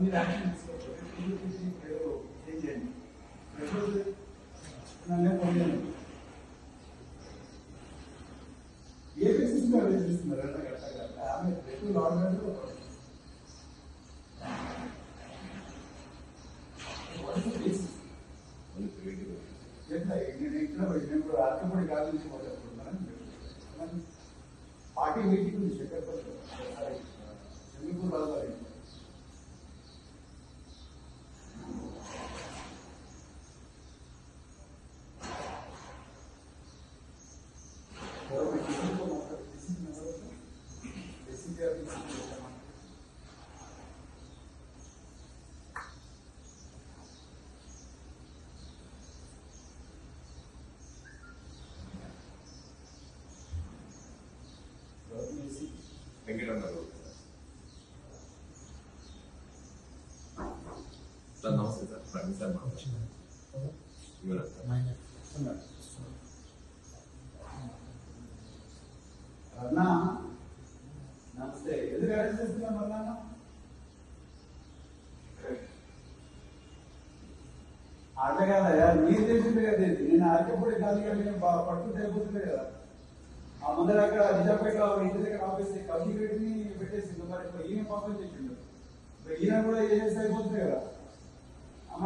మీరు ఏ బేసిస్ మీద చేస్తున్నారు అంటే కరెక్ట్ ఆమె రెగ్యులర్ ఆర్డర్ నేను కూడా అర్థపడి కాదు నుంచి పార్టీ మీటింగ్ ఉంది చక్కెర ఎందుకు రాదు చక్రపతి చంద్రపూర్ రాజధాని వెంకటరమణ సార్ నమస్తే సార్ ప్రవీణ్ సార్ మాట్లాడుతున్నాను నమస్తే ఎందుకు అరెస్ట్ చేస్తున్నాం అన్నా అట్లా కాదయా మీరు తెలిసిందే కదా ఇది నేను అరకపూడి గాలి కానీ పట్టుకుంటే అయిపోతుంది కదా ఆ ముందర అక్కడ నిజాపేట ఇంటి దగ్గర ఆఫీస్ కమిటీ పెట్టి పెట్టేసింది మరి ఇప్పుడు ఈయన పాపం చెప్పిండు ఇప్పుడు ఈయన కూడా చేస్తే అయిపోతుంది కదా ఆ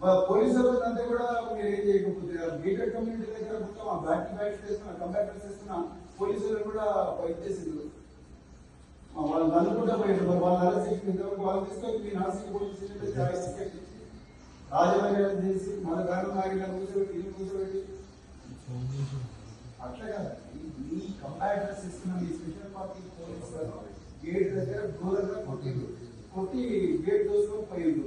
మరి పోలీసులు అంతా కూడా మీరు ఏం చేయకపోతే మీటర్ కమ్యూనిటీ దగ్గర మొత్తం ఆ బ్యాక్ టు చేస్తున్న కంపాక్టర్ చేస్తున్న పోలీసులు కూడా ఇచ్చేసిండ్రు వాళ్ళు నన్ను కూడా పోయారు మరి వాళ్ళు అరెస్ట్ ఇంతవరకు వాళ్ళు తీసుకొని మీ నాసిక్ పోలీస్ రాజమండ్రి చేసి మన దాని ఆగిన కూర్చోబెట్టి ఇల్లు కూర్చోబెట్టి. అట్లా కాదండి మీ కంపాక్టర్ సిస్టమ్ మీ స్పెషల్ పార్టీ పోలీస్ గేట్ దగ్గర దూరంగా కొట్టిండు కొట్టి గేట్ దోసుకొని పోయిండు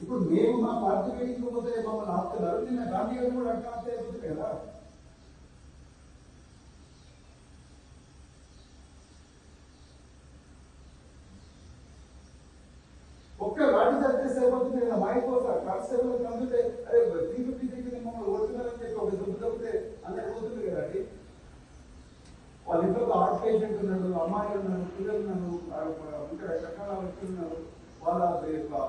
ఇప్పుడు మేము మా పార్టీ మీటింగ్ పోతే మమ్మల్ని ఆపుతున్నారు నిన్న గాంధీ గారు కూడా అట్లా ఆపితే అయిపోతుంది కదా? ఒక్క లాఠీ చార్జ్ చేస్తే అయిపోతుంది కదా మా అయిపోతా కానిస్టేబుల్ అరే వాళ్ళ ఇంట్లో హార్ట్ పేషెంట్ ఉన్నాడు అమ్మాయిలు ఉన్నారు పిల్లలు ఉన్నారు ఆ, ఇంకా రకరకాల వ్యక్తులు ఉన్నారు. వాళ్ళ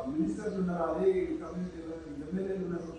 మినిస్టర్స్ ఉన్నారు అదే కమ్యూనిటీలో ఎమ్మెల్యేలు ఉన్నారు.